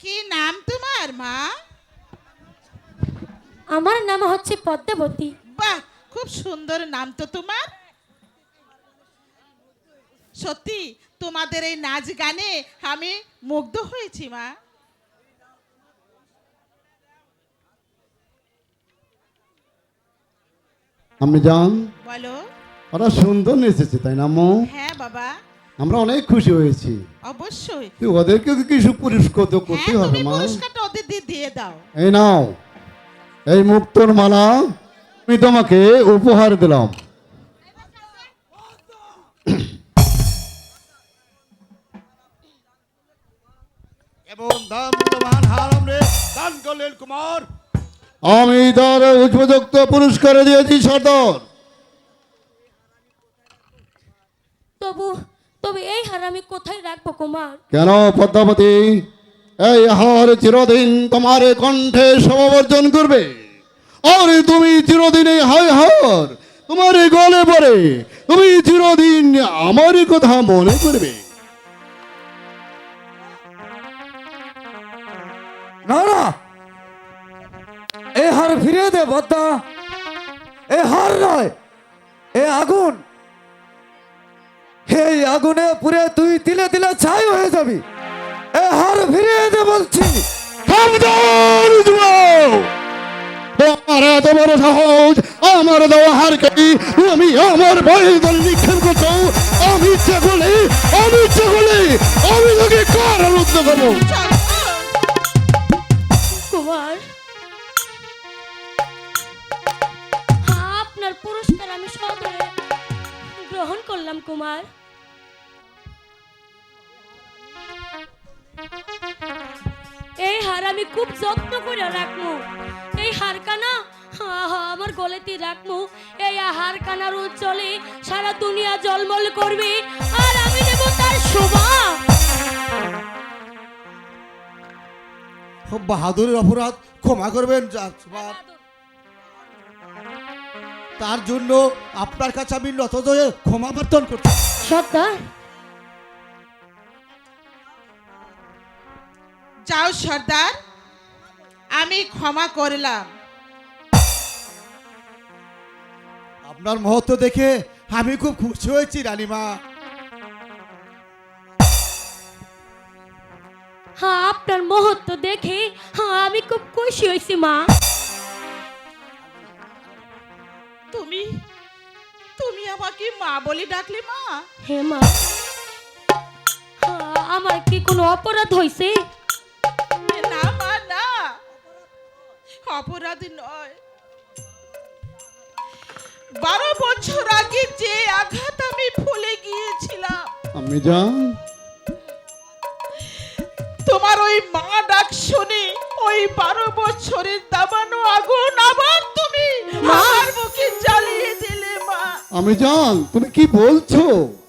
কি নাম তোমার মা? আমার নাম হচ্ছে পদ্মাবতী। বাহ খুব সুন্দর নাম তো তোমার। সত্যি তোমাদের এই নাচ গানে আমি মুগ্ধ হয়েছি মা। আমি যান বলো। ওরা সুন্দর নেচেছে তাই না মো হ্যাঁ বাবা। আমরা অনেক খুশি হয়েছি। অবশ্যই। ওদেরকে কিছু পুরস্কার তো করতে হ্যাঁ হবে মা? পুরস্কারটা ওদের দিয়ে দিয়ে দাও। এই নাও। এই মুক্তর মালা আমি তোমাকে উপহার দিলাম। এবং দাম হার আমরা দান করলেন কুমার। আমি তার উপযুক্ত পুরস্কার দিয়েছি সর্দার। তবু তবে এই হার আমি কোথায় রাখব কুমার? কেন পদ্মাবতী? এই হার চিরদিন তোমার কণ্ঠে সমাবর্জন করবে। আর তুমি চিরদিন এই হায় হার তোমার গলে পড়ে। তুমি চিরদিন আমার কথা মনে করবে। না না। এ হার ফিরিয়ে দে বদ্দা এ হার নয় এ আগুন। এই আগুনে পুরে তুই তিলে তিলে ছাই হয়ে যাবি। এ হার ফিরিয়ে দে বলছি। সাবধান এত বড় সাহস আমার দেওয়া হারকে তুমি আমার ভয়ে দলে নিক্ষেপ করছ আমি ইচ্ছে করলে আমি ইচ্ছে করলে আমি তোকে কারারুদ্ধ করব? কুমার হ্যাঁ, আপনার পুরস্কার আমি সদরে গ্রহণ করলাম কুমার। হার আমি খুব যত্ন করে রাখব। এই হার কানা হ্যাঁ, আমার গলেতে রাখব। এই হার কানার উজ্জ্বলে সারা দুনিয়া জলমল করবে আর আমি নেব তার শোভা। খুব বাহাদুরের অপরাধ ক্ষমা করবেন। তার জন্য আপনার কাছে আমি নত হয়ে ক্ষমা প্রার্থনা করছি। সর্দার যাও সর্দার আমি ক্ষমা করলাম। আপনার মহত্ব দেখে আমি খুব খুশি হয়েছি রানীমা। হ্যাঁ আপনার মহত্ব দেখে হ্যাঁ আমি খুব খুশি হয়েছি মা। তুমি তুমি আমাকে মা বলে ডাকলে মা। হে মা হ্যাঁ, আমার কি কোনো অপরাধ হয়েছে? অপরাধ নয়। বারো বছর আগে যে আঘাত আমি ভুলে গিয়েছিলাম আমি যান তোমার ওই মা ডাক শুনে ওই বারো বছরের দাবানো আগুন আবার তুমি আমার বুকে জ্বালিয়ে দিলে মা। আমি জান তুমি কি বলছো?